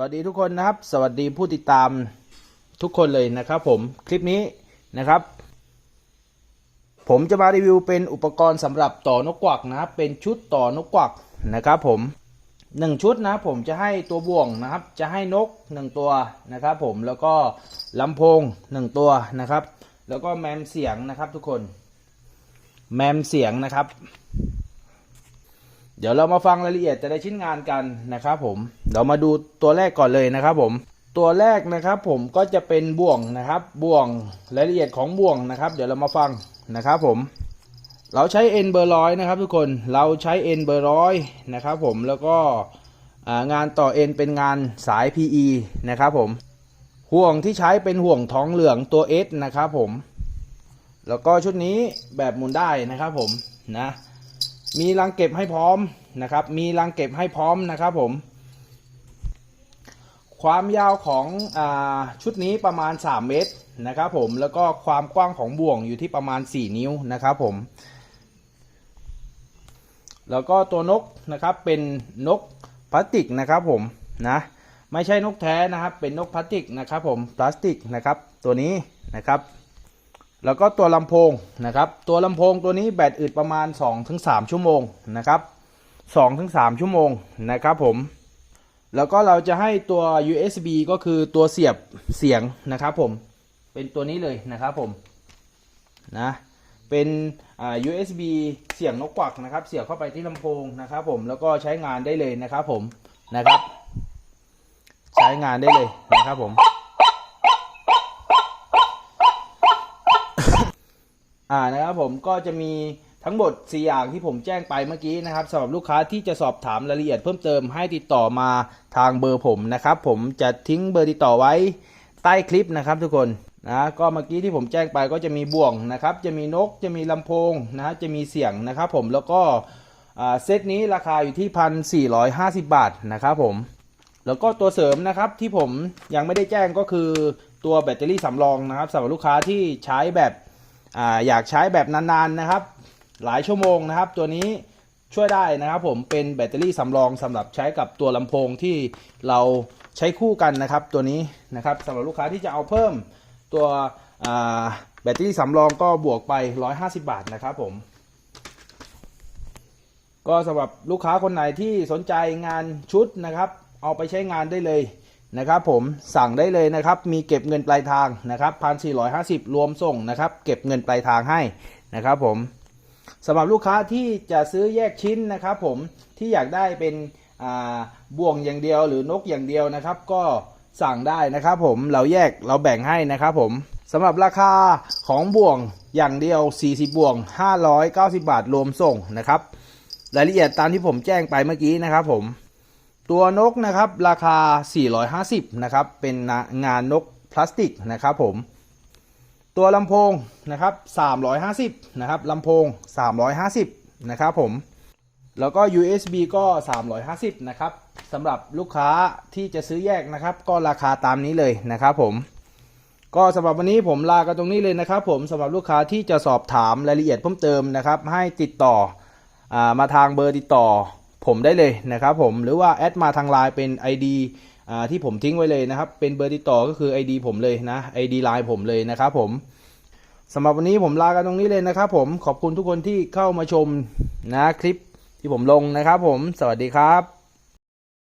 วัสดีทุกคนนะครับ สวัสดีผู้ติดตามทุกคนเลยนะครับผมคลิปนี้นะครับ ผมจะมารีวิวเป็นอุปกรณ์สำหรับต่อนกกวักนะครับเป็นชุดต่อนกกวักนะครับผมหนึ่งชุดนะผมจะให้ตัวบ่วงนะครับ จะให้นกหนึ่งตัวนะครับผมแล้วก็ลำโพงหนึ่งตัวนะครับ แล้วก็แมมเสียงนะครับทุกคน แมมเสียงนะครับ เดี๋ยวเรามาฟังรายละเอียดแต่ละชิ้นงานกันนะครับผมเรามาดูตัวแรกก่อนเลยนะครับผมตัวแรกนะครับผมก็จะเป็นบ่วงนะครับบ่วงรายละเอียดของบ่วงนะครับ เดี๋ยวเรามาฟังนะครับผมเราใช้เอ็นเบอร์ร้อยนะครับทุกคนเราใช้เอ็นเบอร์ร้อยนะครับผมแล้วก็งานต่อเอ็นเป็นงานสาย PE นะครับผมห่วงที่ใช้เป็นห่วงท้องเหลืองตัว S นะครับผมแล้วก็ชุดนี้แบบหมุนได้นะครับผมนะ มีรังเก็บให้พร้อมนะครับ มีรังเก็บให้พร้อมนะครับผม ความยาวของอชุดนี้ประมาณ 3 เมตรนะครับผม แล้วก็ความกว้างของบ่วงอยู่ที่ประมาณ 4 นิ้วนะครับผม แล้วก็ตัวนกนะครับเป็นนกพลาสติกนะครับผมนะไม่ใช่นกแท้นะครับ เป็นนกพลาสติกนะครับผมพลาสติกนะครับตัวนี้นะครับ แล้วก็ตัวลำโพงนะครับตัวลำโพงตัวนี้แบตอึดประมาณ 2-3 ชั่วโมงนะครับ2-3 ชั่วโมงนะครับผมแล้วก็เราจะให้ตัว USB ก็คือตัวเสียบเสียงนะครับผมเป็นตัวนี้เลยนะครับผมนะเป็น USB เสียงนกกวักนะครับ เสียบเข้าไปที่ลำโพงนะครับผมแล้วก็ใช้งานได้เลยนะครับผมนะครับ ใช้งานได้เลยนะครับผม อ่านะครับผมก็จะมีทั้งหมด 4 อย่างที่ผมแจ้งไปเมื่อกี้นะครับสำหรับลูกค้าที่จะสอบถามรายละเอียดเพิ่มเติมให้ติดต่อมาทางเบอร์ผมนะครับผมจะทิ้งเบอร์ติดต่อไว้ใต้คลิปนะครับทุกคนนะก็เมื่อกี้ที่ผมแจ้งไปก็จะมีบ่วงนะครับ จะมีนกจะมีลำโพงนะฮะจะมีเสียงนะครับผมแล้วก็เซตนี้ราคาอยู่ที่พันสี่ร้อยห้าสิบบาทนะครับผมแล้วก็ตัวเสริมนะครับที่ผมยังไม่ได้แจ้งก็คือตัวแบตเตอรี่สำรองนะครับสำหรับลูกค้าที่ใช้แบบ ออยากใช้แบบนานๆนะครับ หลายชั่วโมงนะครับ ตัวนี้ช่วยได้นะครับผมเป็นแบตเตอรี่สำรองสำหรับใช้กับตัวลำโพงที่เราใช้คู่กันนะครับ ตัวนี้นะครับสำหรับลูกค้าที่จะเอาเพิ่มตัวแบตเตอรี่สำรองก็บวกไป 150 บาทนะครับผม ก็สำหรับลูกค้าคนไหนที่สนใจงานชุดนะครับ เอาไปใช้งานได้เลย นะครับผมสั่งได้เลยนะครับมีเก็บเงินปลายทางนะครับพันสี่ร้อยห้าสิบรวมส่งนะครับเก็บเงินปลายทางให้นะครับผมสำหรับลูกค้าที่จะซื้อแยกชิ้นนะครับผมที่อยากได้เป็นบ่วงอย่างเดียวหรือนกอย่างเดียวนะครับ ก็สั่งได้นะครับผมเราแยกเราแบ่งให้นะครับผมสำหรับราคาของบ่วงอย่างเดียว 40บ่วง 590 บาทรวมส่งนะครับ รายละเอียดตามที่ผมแจ้งไปเมื่อกี้นะครับผม ตัวนกนะครับราคา 450นะครับเป็นงานนกพลาสติกนะครับผมตัวลำโพงนะครับ350นะครับลำโพง 350นะครับผมแล้วก็ USB ก็ 350นะครับสำหรับลูกค้าที่จะซื้อแยกนะครับ ก็ราคาตามนี้เลยนะครับผมก็สำหรับวันนี้ผมลากันตรงนี้เลยนะครับ ผมสำหรับลูกค้าที่จะสอบถามรายละเอียดเพิ่มเติมนะครับ ให้ติดต่ออามาทางเบอร์ติดต่อ ผมได้เลยนะครับผมหรือว่าแอดมาทางไลน์เป็น ID อ่าที่ผมทิ้งไว้เลยนะครับ เป็นเบอร์ติดต่อก็คือ ID ผมเลยนะ ID ไลน์ผมเลยนะครับผมสำหรับวันนี้ผมลากันตรงนี้เลยนะครับผมขอบคุณทุกคนที่เข้ามาชมนะคลิปที่ผมลงนะครับผมสวัสดีครับ